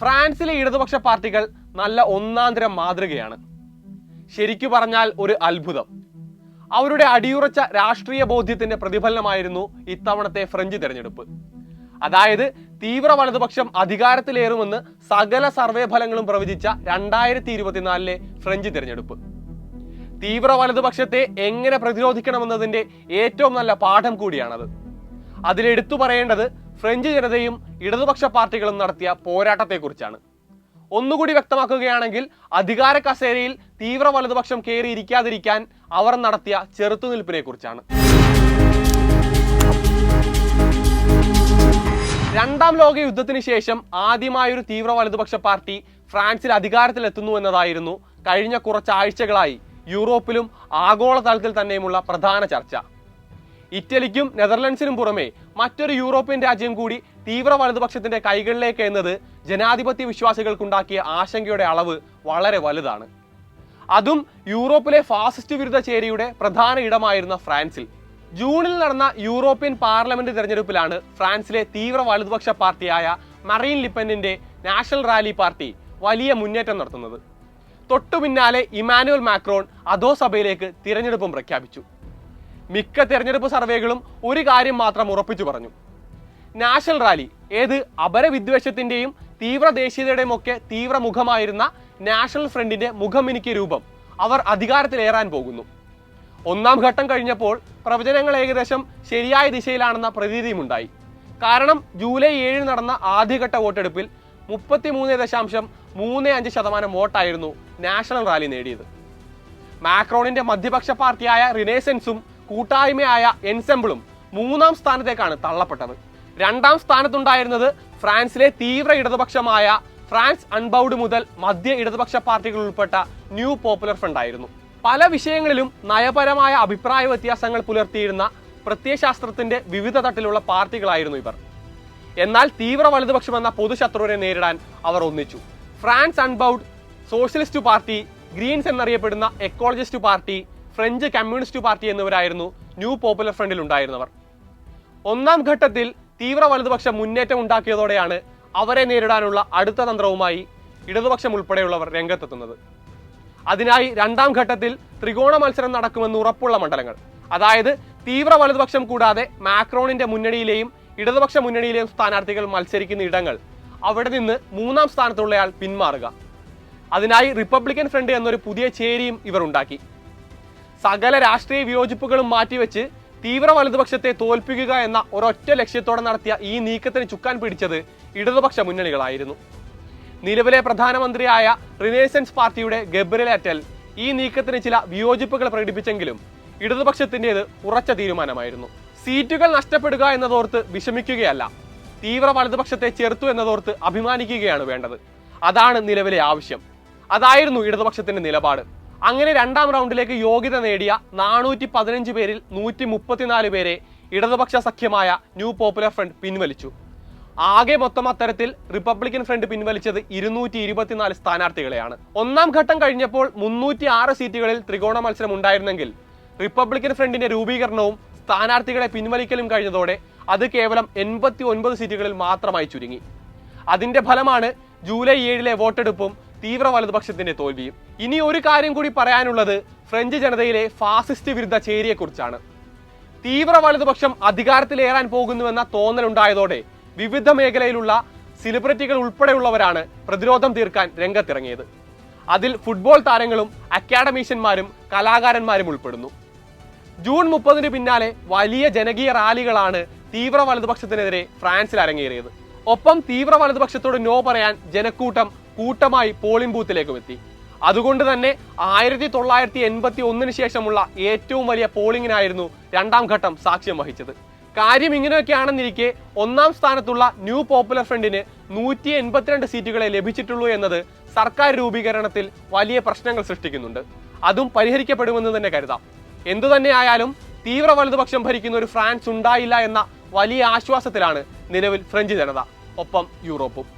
ഫ്രാൻസിലെ ഇടതുപക്ഷ പാർട്ടികൾ നല്ല ഒന്നാന്തരം മാതൃകയാണ്. ശരിക്കു പറഞ്ഞാൽ ഒരു അത്ഭുതം. അവരുടെ അടിയുറച്ച രാഷ്ട്രീയ ബോധ്യത്തിന്റെ പ്രതിഫലനമായിരുന്നു ഇത്തവണത്തെ ഫ്രഞ്ച് തെരഞ്ഞെടുപ്പ്. അതായത് തീവ്ര വലതുപക്ഷം അധികാരത്തിലേറുമെന്ന് സകല സർവേ ഫലങ്ങളും പ്രവചിച്ച രണ്ടായിരത്തി ഇരുപത്തിനാലിലെ ഫ്രഞ്ച് തിരഞ്ഞെടുപ്പ്. തീവ്ര വലതുപക്ഷത്തെ എങ്ങനെ പ്രതിരോധിക്കണമെന്നതിന്റെ ഏറ്റവും നല്ല പാഠം കൂടിയാണത്. അതിലെടുത്തു പറയേണ്ടത് ഫ്രഞ്ച് ജനതയും ഇടതുപക്ഷ പാർട്ടികളും നടത്തിയ പോരാട്ടത്തെക്കുറിച്ചാണ്. ഒന്നുകൂടി വ്യക്തമാക്കുകയാണെങ്കിൽ അധികാര കസേരയിൽ തീവ്ര വലതുപക്ഷം കയറിയിരിക്കാതിരിക്കാൻ അവർ നടത്തിയ ചെറുത്തുനിൽപ്പിനെ കുറിച്ചാണ് രണ്ടാം ലോക യുദ്ധത്തിന് ശേഷം ആദ്യമായൊരു തീവ്ര വലതുപക്ഷ പാർട്ടി ഫ്രാൻസിൽ അധികാരത്തിലെത്തുന്നു എന്നതായിരുന്നു കഴിഞ്ഞ കുറച്ചാഴ്ചകളായി യൂറോപ്പിലും ആഗോളതലത്തിൽ തന്നെയുമുള്ള പ്രധാന ചർച്ച. ഇറ്റലിക്കും നെതർലൻഡ്സിനും പുറമെ മറ്റൊരു യൂറോപ്യൻ രാജ്യം കൂടി തീവ്ര വലതുപക്ഷത്തിന്റെ കൈകളിലേക്ക് എന്നത് ജനാധിപത്യ വിശ്വാസികൾക്കുണ്ടാക്കിയ ആശങ്കയുടെ അളവ് വളരെ വലുതാണ്. അതും യൂറോപ്പിലെ ഫാസിസ്റ്റ് വിരുദ്ധ ചേരിയുടെ പ്രധാന ഇടമായിരുന്ന ഫ്രാൻസിൽ. ജൂണിൽ നടന്ന യൂറോപ്യൻ പാർലമെന്റ് തെരഞ്ഞെടുപ്പിലാണ് ഫ്രാൻസിലെ തീവ്ര വലതുപക്ഷ പാർട്ടിയായ മറീൻ ലിപ്പനിന്റെ നാഷണൽ റാലി പാർട്ടി വലിയ മുന്നേറ്റം നടത്തുന്നത്. തൊട്ടു പിന്നാലെ ഇമാനുവൽ മാക്രോൺ അധോസഭയിലേക്ക് തിരഞ്ഞെടുപ്പും പ്രഖ്യാപിച്ചു. മിക്ക തെരഞ്ഞെടുപ്പ് സർവേകളും ഒരു കാര്യം മാത്രം ഉറപ്പിച്ചു പറഞ്ഞു. നാഷണൽ റാലി ഏത് അപരവിദ്വേഷത്തിന്റെയും തീവ്ര ദേശീയതയുടെയും ഒക്കെ തീവ്ര മുഖമായിരുന്ന നാഷണൽ ഫ്രണ്ടിന്റെ മുഖമിനിക്ക് രൂപം അവർ അധികാരത്തിലേറാൻ പോകുന്നു. ഒന്നാം ഘട്ടം കഴിഞ്ഞപ്പോൾ പ്രവചനങ്ങൾ ഏകദേശം ശരിയായ ദിശയിലാണെന്ന പ്രതീതിയുമുണ്ടായി. കാരണം ജൂലൈ ഏഴിന് നടന്ന ആദ്യഘട്ട വോട്ടെടുപ്പിൽ മുപ്പത്തിമൂന്ന് ദശാംശം മൂന്ന് അഞ്ച് ശതമാനം വോട്ടായിരുന്നു നാഷണൽ റാലി നേടിയത്. മാക്രോണിന്റെ മധ്യപക്ഷ പാർട്ടിയായ റിനേസൻസും കൂട്ടായ്മയായ എൻസെമ്പിളും മൂന്നാം സ്ഥാനത്തേക്കാണ് തള്ളപ്പെട്ടത്. രണ്ടാം സ്ഥാനത്തുണ്ടായിരുന്നത് ഫ്രാൻസിലെ തീവ്ര ഇടതുപക്ഷമായ ഫ്രാൻസ് അൺബൗഡ് മുതൽ മധ്യ ഇടതുപക്ഷ പാർട്ടികൾ ഉൾപ്പെട്ട ന്യൂ പോപ്പുലർ ഫ്രണ്ട് ആയിരുന്നു. പല വിഷയങ്ങളിലും നയപരമായ അഭിപ്രായ വ്യത്യാസങ്ങൾ പുലർത്തിയിരുന്ന പ്രത്യയശാസ്ത്രത്തിന്റെ വിവിധ തട്ടിലുള്ള പാർട്ടികളായിരുന്നു ഇവർ. എന്നാൽ തീവ്ര വലതുപക്ഷം എന്ന പൊതുശത്രുവിനെ നേരിടാൻ അവർ ഒന്നിച്ചു. France unbowed socialist party greens എന്നറിയപ്പെടുന്ന ecologist party French communist party എന്നിവരായിരുന്നു ന്യൂ പോപ്പുലർ ഫ്രണ്ടിൽ ഉണ്ടായിരുന്നവർ. ഒന്നാം ഘട്ടത്തിൽ തീവ്ര വലതുപക്ഷ മുന്നേറ്റം ഉണ്ടാക്കിയതോടെയാണ് അവരെ നേരിടാനുള്ള അടുത്ത തന്ത്രവുമായി ഇടതുപക്ഷം ഉൾപ്പെടെയുള്ളവർ രംഗത്തെത്തുന്നത്. അതിനായി രണ്ടാം ഘട്ടത്തിൽ ത്രികോണ മത്സരം നടക്കുമെന്ന് ഉറപ്പുള്ള മണ്ഡലങ്ങൾ അതായത് തീവ്ര വലതുപക്ഷം കൂടാതെ മാക്രോണിന്റെ മുന്നണിയിലെയും ഇടതുപക്ഷ മുന്നണിയിലെയും സ്ഥാനാർത്ഥികൾ മത്സരിക്കുന്ന ഇടങ്ങൾ അവിടെ നിന്ന് മൂന്നാം സ്ഥാനത്തുള്ളയാൾ പിന്മാറുക. അതിനായി റിപ്പബ്ലിക്കൻ ഫ്രണ്ട് എന്നൊരു പുതിയ ചേരിയും ഇവർ ഉണ്ടാക്കി. സകല രാഷ്ട്രീയ വിയോജിപ്പുകളും മാറ്റിവെച്ച് തീവ്ര വലതുപക്ഷത്തെ തോൽപ്പിക്കുക എന്ന ഒരൊറ്റ ലക്ഷ്യത്തോടെ നടത്തിയ ഈ നീക്കത്തിന് ചുക്കാൻ പിടിച്ചത് ഇടതുപക്ഷ മുന്നണികളായിരുന്നു. നിലവിലെ പ്രധാനമന്ത്രിയായ റിനേസൻസ് പാർട്ടിയുടെ ഗബ്രിൽ അറ്റൽ ഈ നീക്കത്തിന് ചില വിയോജിപ്പുകൾ പ്രകടിപ്പിച്ചെങ്കിലും ഇടതുപക്ഷത്തിന്റെത് ഉറച്ച തീരുമാനമായിരുന്നു. സീറ്റുകൾ നഷ്ടപ്പെടുക എന്നതോർത്ത് വിഷമിക്കുകയല്ല തീവ്ര വലതുപക്ഷത്തെ ചെറുത്തു എന്നതോർത്ത് അഭിമാനിക്കുകയാണ് വേണ്ടത്. അതാണ് നിലവിലെ ആവശ്യം. അതായിരുന്നു ഇടതുപക്ഷത്തിന്റെ നിലപാട്. അങ്ങനെ രണ്ടാം റൗണ്ടിലേക്ക് യോഗ്യത നേടിയ നാനൂറ്റി പതിനഞ്ച് പേരിൽ നൂറ്റി മുപ്പത്തിനാല് പേരെ ഇടതുപക്ഷ സഖ്യമായ ന്യൂ പോപ്പുലർ ഫ്രണ്ട് പിൻവലിച്ചു. ആകെ മൊത്തം അത്തരത്തിൽ റിപ്പബ്ലിക്കൻ ഫ്രണ്ട് പിൻവലിച്ചത് ഇരുന്നൂറ്റി ഇരുപത്തിനാല് സ്ഥാനാർത്ഥികളെയാണ്. ഒന്നാം ഘട്ടം കഴിഞ്ഞപ്പോൾ മുന്നൂറ്റി ആറ് സീറ്റുകളിൽ ത്രികോണ മത്സരം ഉണ്ടായിരുന്നെങ്കിൽ റിപ്പബ്ലിക്കൻ ഫ്രണ്ടിന്റെ രൂപീകരണവും സ്ഥാനാർത്ഥികളെ പിൻവലിക്കലും കഴിഞ്ഞതോടെ അത് കേവലം എൺപത്തി ഒൻപത് സീറ്റുകളിൽ മാത്രമായി ചുരുങ്ങി. അതിന്റെ ഫലമാണ് ജൂലൈ ഏഴിലെ വോട്ടെടുപ്പും തീവ്ര വലതുപക്ഷത്തിന്റെ തോൽവിയും. ഇനി ഒരു കാര്യം കൂടി പറയാനുള്ളത് ഫ്രഞ്ച് ജനതയിലെ ഫാസിസ്റ്റ് വിരുദ്ധ ചേരിയെക്കുറിച്ചാണ്. തീവ്ര വലതുപക്ഷം അധികാരത്തിലേറാൻ പോകുന്നുവെന്ന തോന്നലുണ്ടായതോടെ വിവിധ മേഖലയിലുള്ള സെലിബ്രിറ്റികൾ ഉൾപ്പെടെയുള്ളവരാണ് പ്രതിരോധം തീർക്കാൻ രംഗത്തിറങ്ങിയത്. അതിൽ ഫുട്ബോൾ താരങ്ങളും അക്കാഡമീഷ്യന്മാരും കലാകാരന്മാരും ഉൾപ്പെടുന്നു. ജൂൺ മുപ്പതിന് പിന്നാലെ വലിയ ജനകീയ റാലികളാണ് തീവ്ര വലതുപക്ഷത്തിനെതിരെ ഫ്രാൻസിൽ അരങ്ങേറിയത്. ഒപ്പം തീവ്ര വലതുപക്ഷത്തോട് നോ പറയാൻ ജനക്കൂട്ടം കൂട്ടമായി പോളിംഗ് ബൂത്തിലേക്കും എത്തി അതുകൊണ്ട് തന്നെ ആയിരത്തി തൊള്ളായിരത്തി എൺപത്തി ഒന്നിന് ശേഷമുള്ള ഏറ്റവും വലിയ പോളിംഗിനായിരുന്നു രണ്ടാം ഘട്ടം സാക്ഷ്യം വഹിച്ചത്. കാര്യം ഇങ്ങനെയൊക്കെയാണെന്നിരിക്കെ ഒന്നാം സ്ഥാനത്തുള്ള ന്യൂ പോപ്പുലർ ഫ്രണ്ടിന് നൂറ്റി എൺപത്തിരണ്ട് സീറ്റുകളെ ലഭിച്ചിട്ടുള്ളൂ എന്നത് സർക്കാർ രൂപീകരണത്തിൽ വലിയ പ്രശ്നങ്ങൾ സൃഷ്ടിക്കുന്നുണ്ട്. അതും പരിഹരിക്കപ്പെടുമെന്ന് തന്നെ കരുതാം. എന്തുതന്നെയായാലും തീവ്ര വലതുപക്ഷം ഭരിക്കുന്ന ഒരു ഫ്രാൻസ് ഉണ്ടായില്ല എന്ന വലിയ ആശ്വാസത്തിലാണ് നിലവിൽ ഫ്രഞ്ച് ജനത. ഒപ്പം യൂറോപ്പും.